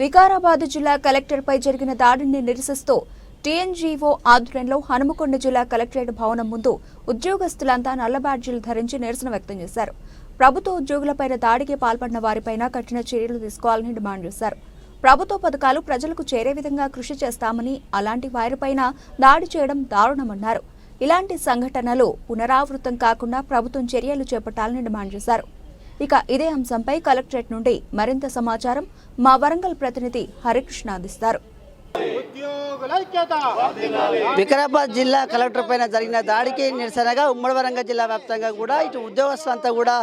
వికారాబాద్ జిల్లా కలెక్టర్పై జరిగిన దాడిని నిరసిస్తూ టీఎన్జీఓ ఆధ్వర్యంలో హనుమకొండ జిల్లా కలెక్టరేట్ భవనం ముందు ఉద్యోగస్తులంతా నల్ల బ్యాడ్జీలు ధరించి నిరసన వ్యక్తం చేశారు. ప్రభుత్వ ఉద్యోగులపై దాడికి పాల్పడిన వారిపైన కఠిన చర్యలు తీసుకోవాలని డిమాండ్ చేశారు. ప్రభుత్వ పథకాలు ప్రజలకు చేరే విధంగా కృషి చేస్తామని అలాంటి వారిపైన దాడి చేయడం దారుణమన్నారు. ఇలాంటి సంఘటనలు పునరావృతం కాకుండా ప్రభుత్వం చర్యలు చేపట్టాలని డిమాండ్ చేశారు. ఇక ఇదే అంశంపై కలెక్టరేట్ నుండి మరింత సమాచారం మా వరంగల్ ప్రతినిధి హరికృష్ణ అందిస్తారు. వికారాబాద్ జిల్లా కలెక్టర్ పైన జరిగిన దాడికి నిరసనగా ఉమ్మడి వరంగల్ జిల్లా వ్యాప్తంగా కూడా ఇటు ఉద్యోగస్తులంతా కూడా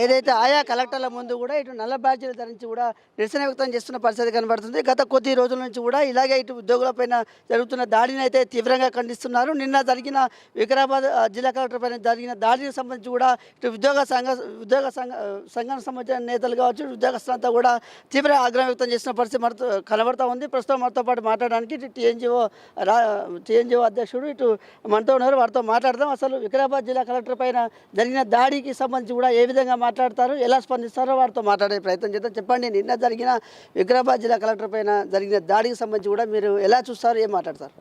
ఏదైతే ఆయా కలెక్టర్ల ముందు కూడా ఇటు నల్ల బ్యాడ్జీలు ధరించి కూడా నిరసన వ్యక్తం చేస్తున్న పరిస్థితి కనబడుతుంది. గత కొద్ది రోజుల నుంచి కూడా ఇలాగే ఇటు ఉద్యోగులపైన జరుగుతున్న దాడిని అయితే తీవ్రంగా ఖండిస్తున్నారు. నిన్న జరిగిన వికారాబాద్ జిల్లా కలెక్టర్ పైన జరిగిన దాడికి సంబంధించి కూడా ఇటు ఉద్యోగ సంఘ ఉద్యోగ సంఘ సంఘానికి సంబంధించిన నేతలు కావచ్చు ఇటు ఉద్యోగస్తులంతా కూడా తీవ్ర ఆగ్రహం వ్యక్తం చేసిన పరిస్థితి మనతో కనబడతా ఉంది. ప్రస్తుతం మనతో పాటు మాట్లాడడానికి టీఎన్జిఓ రా టీఎన్జిఓ అధ్యక్షుడు ఇటు మనతో ఉన్నారు వారితో మాట్లాడదాం. అసలు వికారాబాద్ జిల్లా కలెక్టర్ పైన జరిగిన దాడికి సంబంధించి కూడా ఏ విధంగా మాట్లాడతారు ఎలా స్పందిస్తారో వారితో మాట్లాడే ప్రయత్నం చేద్దాం. చెప్పండి నిన్న జరిగిన వికారాబాద్ జిల్లా కలెక్టర్ పైన జరిగిన దాడికి సంబంధించి కూడా మీరు ఎలా చూస్తారు ఏం మాట్లాడతారు?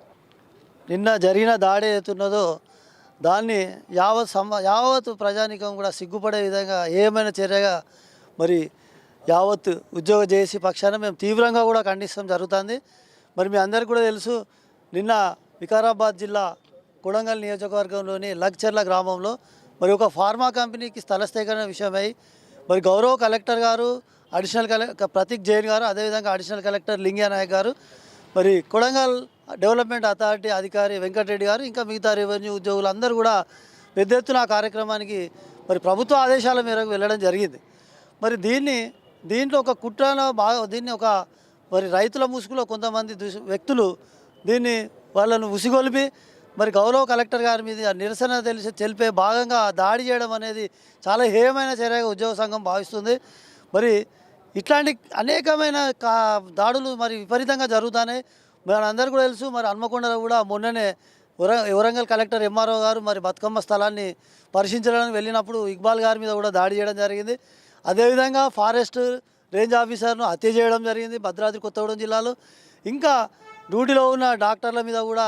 నిన్న జరిగిన దాడి ఏతున్నదో దాన్ని యావత్ సమ యావత్ ప్రజానికం కూడా సిగ్గుపడే విధంగా ఏమైనా చర్యగా మరి యావత్ ఉద్యోగ చేసి పక్షాన మేము తీవ్రంగా కూడా ఖండిస్తాం జరుగుతుంది. మరి మీ అందరికీ కూడా తెలుసు నిన్న వికారాబాద్ జిల్లా కొడంగల్ నియోజకవర్గంలోని లగ్చర్ల గ్రామంలో మరి ఒక ఫార్మా కంపెనీకి స్థల సేకరణ విషయమై మరి గౌరవ కలెక్టర్ గారు అడిషనల్ కలెక్టర్ ప్రతీక్ జైన్ గారు అదేవిధంగా అడిషనల్ కలెక్టర్ లింగియా నాయక్ గారు మరి కొడంగల్ డెవలప్మెంట్ అథారిటీ అధికారి వెంకటరెడ్డి గారు ఇంకా మిగతా రెవెన్యూ ఉద్యోగులు అందరూ కూడా పెద్ద ఎత్తున ఆ కార్యక్రమానికి మరి ప్రభుత్వ ఆదేశాల మేరకు వెళ్ళడం జరిగింది. మరి దీన్ని దీంట్లో ఒక కుట్రలో బాగా దీన్ని ఒక మరి రైతుల ముసుగులో కొంతమంది దుష్- వ్యక్తులు దీన్ని వాళ్ళను ఉసిగొలిపి మరి గౌరవ కలెక్టర్ గారి మీద నిరసన తెలిసి తెలిపే భాగంగా దాడి చేయడం అనేది చాలా హేయమైన చర్యగా ఉద్యోగ సంఘం భావిస్తుంది. మరి ఇట్లాంటి అనేకమైన కా దాడులు మరి విపరీతంగా జరుగుతున్నాయి. మనందరూ కూడా తెలుసు మరి హన్మకొండలో కూడా మొన్ననే వరంగల్ కలెక్టర్ ఎంఆర్ఓ గారు మరి బతుకమ్మ స్థలాన్ని పరిశీలించడానికి వెళ్ళినప్పుడు ఇక్బాల్ గారి మీద కూడా దాడి చేయడం జరిగింది. అదేవిధంగా ఫారెస్ట్ రేంజ్ ఆఫీసర్ను హత్య చేయడం జరిగింది భద్రాద్రి కొత్తగూడెం జిల్లాలో. ఇంకా డ్యూటీలో ఉన్న డాక్టర్ల మీద కూడా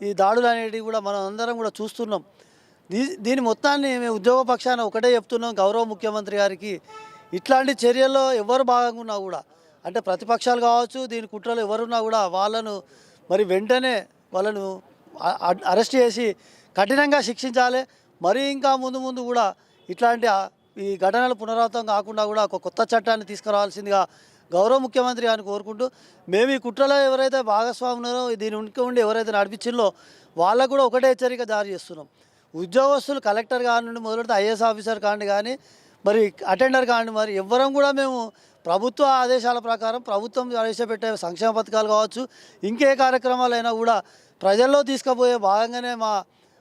ఈ దాడులు అనేటివి కూడా మనం అందరం కూడా చూస్తున్నాం. దీ దీని మొత్తాన్ని మేము ఉద్యోగ పక్షాన ఒకటే చెప్తున్నాం గౌరవ ముఖ్యమంత్రి గారికి. ఇట్లాంటి చర్యల్లో ఎవరు భాగంగా ఉన్నా కూడా అంటే ప్రతిపక్షాలు కావచ్చు దీని కుట్రలు ఎవరున్నా కూడా వాళ్ళను మరి వెంటనే వాళ్ళను అరెస్ట్ చేసి కఠినంగా శిక్షించాలి. మరీ ఇంకా ముందు ముందు కూడా ఇట్లాంటి ఈ ఘటనలు పునరావృతం కాకుండా కూడా ఒక కొత్త చట్టాన్ని తీసుకురావాల్సిందిగా గౌరవ ముఖ్యమంత్రి గారిని కోరుకుంటూ మేము ఈ కుట్రలో ఎవరైతే భాగస్వామున్నారో దీని ఉనికి ఉండి ఎవరైతే నడిపించిందో వాళ్ళకు కూడా ఒకటే హెచ్చరిక జారీ చేస్తున్నాం. ఉద్యోగస్తులు కలెక్టర్ కాని నుండి మొదలెడితే ఐఏఎస్ ఆఫీసర్ కాండి కానీ మరి అటెండర్ కాండి మరి ఎవ్వరం కూడా మేము ప్రభుత్వ ఆదేశాల ప్రకారం ప్రభుత్వం ప్రవేశపెట్టే సంక్షేమ పథకాలు కావచ్చు ఇంకే కార్యక్రమాలైనా కూడా ప్రజల్లో తీసుకుపోయే భాగంగానే మా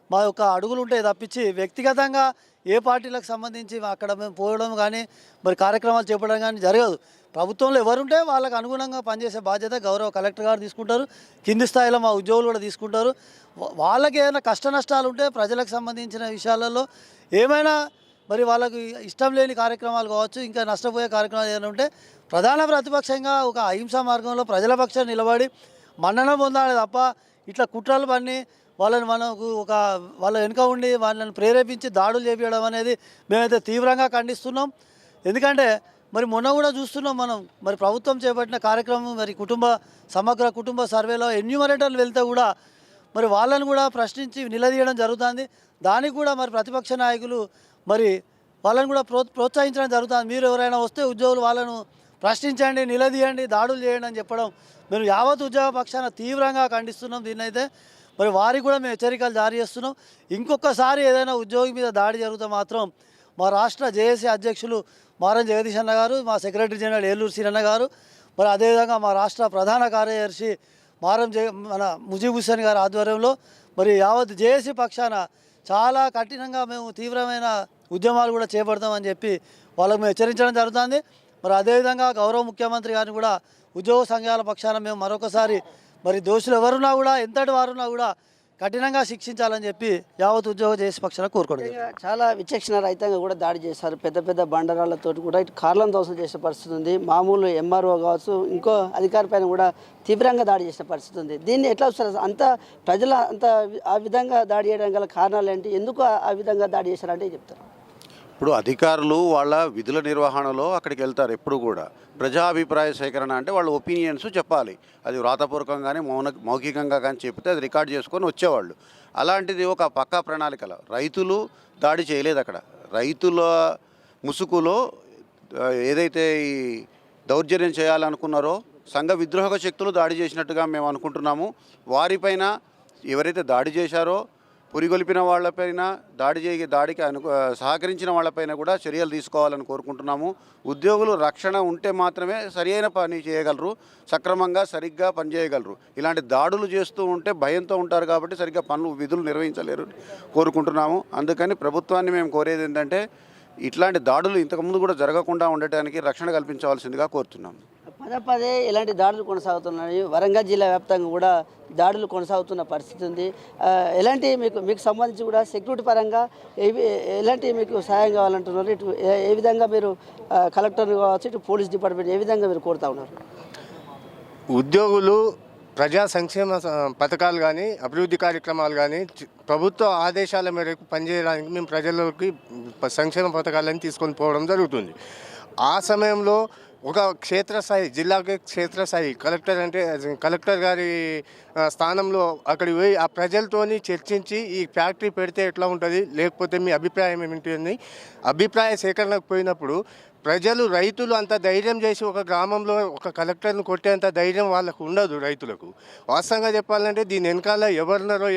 మా యొక్క అడుగులు ఉంటాయి తప్పించి వ్యక్తిగతంగా ఏ పార్టీలకు సంబంధించి అక్కడ మేము పోవడం కానీ మరి కార్యక్రమాలు చేపట్టడం కానీ జరగదు. ప్రభుత్వంలో ఎవరుంటే వాళ్ళకు అనుగుణంగా పనిచేసే బాధ్యత గౌరవ కలెక్టర్ గారు తీసుకుంటారు. కింది స్థాయిలో మా ఉద్యోగులు కూడా తీసుకుంటారు. వాళ్ళకి ఏదైనా కష్ట నష్టాలు ఉంటే ప్రజలకు సంబంధించిన విషయాలలో ఏమైనా మరి వాళ్ళకు ఇష్టం లేని కార్యక్రమాలు కావచ్చు ఇంకా నష్టపోయే కార్యక్రమాలు ఏమైనా ఉంటే ప్రధాన ప్రతిపక్షంగా ఒక అహింసా మార్గంలో ప్రజల పక్షాన్ని నిలబడి మన్నన పొందాలి తప్ప ఇట్లా కుట్రలు పన్ని వాళ్ళని మనకు ఒక వాళ్ళ వెనుక ఉండి వాళ్ళని ప్రేరేపించి దాడులు చేపించడం అనేది మేమైతే తీవ్రంగా ఖండిస్తున్నాం. ఎందుకంటే మరి మొన్న కూడా చూస్తున్నాం మనం మరి ప్రభుత్వం చేపట్టిన కార్యక్రమం మరి కుటుంబ సమగ్ర కుటుంబ సర్వేలో ఎన్యూమరేటర్లు వెళ్తే కూడా మరి వాళ్ళని కూడా ప్రశ్నించి నిలదీయడం జరుగుతుంది. దానికి కూడా మరి ప్రతిపక్ష నాయకులు మరి వాళ్ళని కూడా ప్రో ప్రోత్సహించడం జరుగుతుంది. మీరు ఎవరైనా వస్తే ఉద్యోగులు వాళ్ళను ప్రశ్నించండి నిలదీయండి దాడులు చేయండి అని చెప్పడం మేము యావత్ ఉద్యోగ పక్షాన తీవ్రంగా ఖండిస్తున్నాం. దీన్నైతే మరి వారికి కూడా మేము హెచ్చరికలు జారీ చేస్తున్నాం. ఇంకొకసారి ఏదైనా ఉద్యోగి మీద దాడి జరిగితే మాత్రం మా రాష్ట్ర జేఏసీ అధ్యక్షులు మారం జగదీష్ అన్న గారు మా సెక్రటరీ జనరల్ ఏలూరు సీరన్న గారు మరి అదేవిధంగా మా రాష్ట్ర ప్రధాన కార్యదర్శి మారం జగ మన ముజీబ్ హుస్సేన్ గారి ఆధ్వర్యంలో మరి యావత్ జేఏసీ పక్షాన చాలా కఠినంగా మేము తీవ్రమైన ఉద్యమాలు కూడా చేపడతామని చెప్పి వాళ్ళకు మేము హెచ్చరించడం జరుగుతుంది. మరి అదేవిధంగా గౌరవ ముఖ్యమంత్రి గారిని కూడా ఉద్యోగ సంఘాల పక్షాన మేము మరొకసారి మరి దోషులు ఎవరున్నా కూడా ఎంతటి వారున్నా కూడా కఠినంగా శిక్షించాలని చెప్పి యావత్ ఉద్యోగ చేసి పక్షాన కోరుకోవడం చాలా విచక్షణ రహితంగా కూడా దాడి చేశారు. పెద్ద పెద్ద బండరాళ్ళతో కూడా ఇటు కార్లను దోషం చేసిన పరిస్థితి ఉంది. మామూలు ఎంఆర్ఓ కావచ్చు ఇంకో అధికారి పైన కూడా తీవ్రంగా దాడి చేసిన పరిస్థితి ఉంది. దీన్ని ఎట్లా చూస్తారు? అంత ప్రజల అంత ఆ విధంగా దాడి చేయడం గల కారణాలు ఏంటి? ఎందుకు ఆ- ఆ విధంగా దాడి చేశారంటే చెప్తారు? ఇప్పుడు అధికారులు వాళ్ళ విధుల నిర్వహణలో అక్కడికి వెళ్తారు ఎప్పుడు కూడా. ప్రజాభిప్రాయ సేకరణ అంటే వాళ్ళ ఒపీనియన్స్ చెప్పాలి. అది వ్రాతపూర్వకంగానే మౌన మౌఖికంగా కానీ చెప్తే అది రికార్డ్ చేసుకొని వచ్చేవాళ్ళు. అలాంటిది ఒక పక్కా ప్రణాళికలో. రైతులు దాడి చేయలేదు అక్కడ. రైతుల ముసుగులో ఏదైతే ఈ దౌర్జన్యం చేయాలనుకున్నారో సంఘ విద్రోహక శక్తులు దాడి చేసినట్టుగా మేము అనుకుంటున్నాము. వారిపైన ఎవరైతే దాడి చేశారో పురిగొలిపిన వాళ్ళపైన దాడి చేయ దాడికి అను సహకరించిన వాళ్ళపైన కూడా చర్యలు తీసుకోవాలని కోరుకుంటున్నాము. ఉద్యోగులు రక్షణ ఉంటే మాత్రమే సరియైన పని చేయగలరు సక్రమంగా సరిగ్గా పనిచేయగలరు. ఇలాంటి దాడులు చేస్తూ ఉంటే భయంతో ఉంటారు కాబట్టి సరిగ్గా పనులు విధులు నిర్వహించలేరు కోరుకుంటున్నాము. అందుకని ప్రభుత్వాన్ని మేము కోరేది ఏంటంటే ఇట్లాంటి దాడులు ఇంతకుముందు కూడా జరగకుండా ఉండటానికి రక్షణ కల్పించవలసిందిగా కోరుతున్నాము. పదే పదే ఇలాంటి దాడులు కొనసాగుతున్నాయి. వరంగల్ జిల్లా వ్యాప్తంగా కూడా దాడులు కొనసాగుతున్న పరిస్థితి ఉంది. ఎలాంటి మీకు మీకు సంబంధించి కూడా సెక్యూరిటీ పరంగా ఏవి ఎలాంటి మీకు సహాయం కావాలంటున్నారు? ఇటు ఏ విధంగా మీరు కలెక్టర్ కావచ్చు ఇటు పోలీస్ డిపార్ట్మెంట్ ఏ విధంగా మీరు కోరుతా ఉన్నారు? ఉద్యోగులు ప్రజా సంక్షేమ పథకాలు కానీ అభివృద్ధి కార్యక్రమాలు కానీ ప్రభుత్వ ఆదేశాల మేరకు పనిచేయడానికి మేము ప్రజలకి సంక్షేమ పథకాలను తీసుకొని పోవడం జరుగుతుంది. ఆ సమయంలో ఒక క్షేత్రస్థాయి జిల్లాకి క్షేత్రస్థాయి కలెక్టర్ అంటే కలెక్టర్ గారి స్థానంలో అక్కడికి పోయి ఆ ప్రజలతోని చర్చించి ఈ ఫ్యాక్టరీ పెడితే ఎట్లా ఉంటుంది? లేకపోతే మీ అభిప్రాయం ఏమిటి అని అభిప్రాయ సేకరణకు పోయినప్పుడు ప్రజలు రైతులు అంత ధైర్యం చేసి ఒక గ్రామంలో ఒక కలెక్టర్ను కొట్టేంత ధైర్యం వాళ్ళకు ఉండదు రైతులకు. వాస్తవంగా చెప్పాలంటే దీని వెనకాల ఎవరున్నారో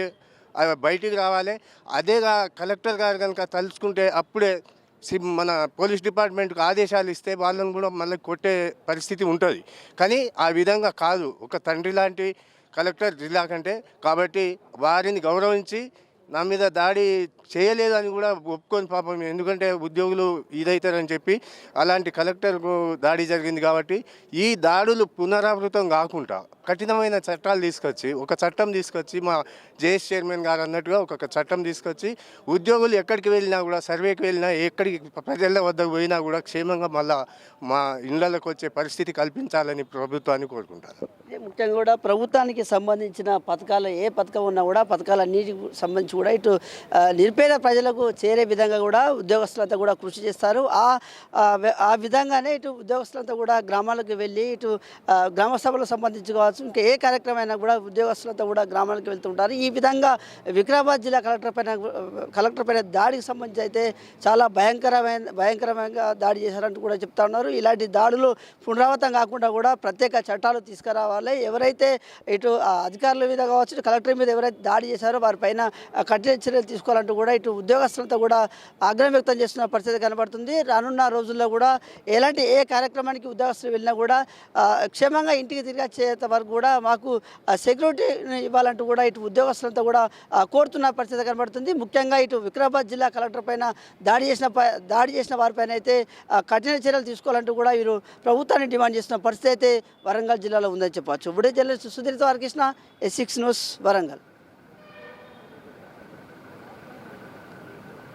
అవి బయటికి రావాలి. అదేగా కలెక్టర్ గారు కనుక తలుచుకుంటే అప్పుడే మన పోలీస్ డిపార్ట్మెంట్కి ఆదేశాలు ఇస్తే వాళ్ళని కూడా మళ్ళీ కొట్టే పరిస్థితి ఉంటుంది. కానీ ఆ విధంగా కాదు. ఒక తండ్రి లాంటి కలెక్టర్ జిల్లా కంటే కాబట్టి వారిని గౌరవించి నా మీద దాడి చేయలేదని కూడా ఒప్పుకొని పాపం. ఎందుకంటే ఉద్యోగులు ఇదవుతారని చెప్పి అలాంటి కలెక్టర్కు దాడి జరిగింది కాబట్టి ఈ దాడులు పునరావృతం కాకుండా కఠినమైన చట్టాలు తీసుకొచ్చి ఒక చట్టం తీసుకొచ్చి మా జేఎస్ చైర్మన్ గారు అన్నట్టుగా ఒక చట్టం తీసుకొచ్చి ఉద్యోగులు ఎక్కడికి వెళ్ళినా కూడా సర్వేకి వెళ్ళినా ఎక్కడికి ప్రజల వద్దకు పోయినా కూడా క్షేమంగా మళ్ళా మా ఇళ్ళకి వచ్చే పరిస్థితి కల్పించాలని ప్రభుత్వాన్ని కోరుకుంటారు ముఖ్యంగా కూడా ప్రభుత్వానికి సంబంధించిన పథకాలు ఏ పథకం ఉన్నా కూడా పథకాలన్నిటికి సంబంధించి కూడా ఇటు నిరుపేద ప్రజలకు చేరే విధంగా కూడా ఉద్యోగస్తులంతా కూడా కృషి చేస్తారు. ఆ ఆ విధంగానే ఇటు ఉద్యోగస్తులంతా కూడా గ్రామాలకు వెళ్ళి ఇటు గ్రామ సభలకు సంబంధించి కావచ్చు ఇంకా ఏ కార్యక్రమం అయినా కూడా ఉద్యోగస్తులంతా కూడా గ్రామాలకు వెళ్తుంటారు. ఈ విధంగా వికారాబాద్ జిల్లా కలెక్టర్ పైన కలెక్టర్ పైన దాడికి సంబంధించి అయితే చాలా భయంకరమైన భయంకరమైన దాడి చేశారంటూ కూడా చెప్తా ఉన్నారు. ఇలాంటి దాడులు పునరావృతం కాకుండా కూడా ప్రత్యేక చట్టాలు తీసుకురావాలి. ఎవరైతే ఇటు ఆ అధికారుల మీద కావచ్చు కలెక్టర్ మీద ఎవరైతే దాడి చేశారో వారిపైన కఠిన చర్యలు తీసుకోవాలంటూ కూడా ఇటు ఉద్యోగస్తులంతా కూడా ఆగ్రహం వ్యక్తం చేస్తున్న పరిస్థితి కనబడుతుంది. రానున్న రోజుల్లో కూడా ఎలాంటి ఏ కార్యక్రమానికి ఉద్యోగస్తులు వెళ్ళినా కూడా క్షేమంగా ఇంటికి తిరిగి వచ్చేంత వరకు కూడా మాకు సెక్యూరిటీ ఇవ్వాలంటూ కూడా ఇటు ఉద్యోగస్తులంతా కూడా కోరుతున్న పరిస్థితి కనబడుతుంది. ముఖ్యంగా ఇటు వికారాబాద్ జిల్లా కలెక్టర్ పైన దాడి చేసిన దాడి చేసిన వారిపైన అయితే కఠిన చర్యలు తీసుకోవాలంటూ కూడా వీరు ప్రభుత్వాన్ని డిమాండ్ చేస్తున్న పరిస్థితి అయితే వరంగల్ జిల్లాలో ఉందని చెప్పవచ్చు. ఇప్పుడే journalist Sudheer Krishna S six news Warangal.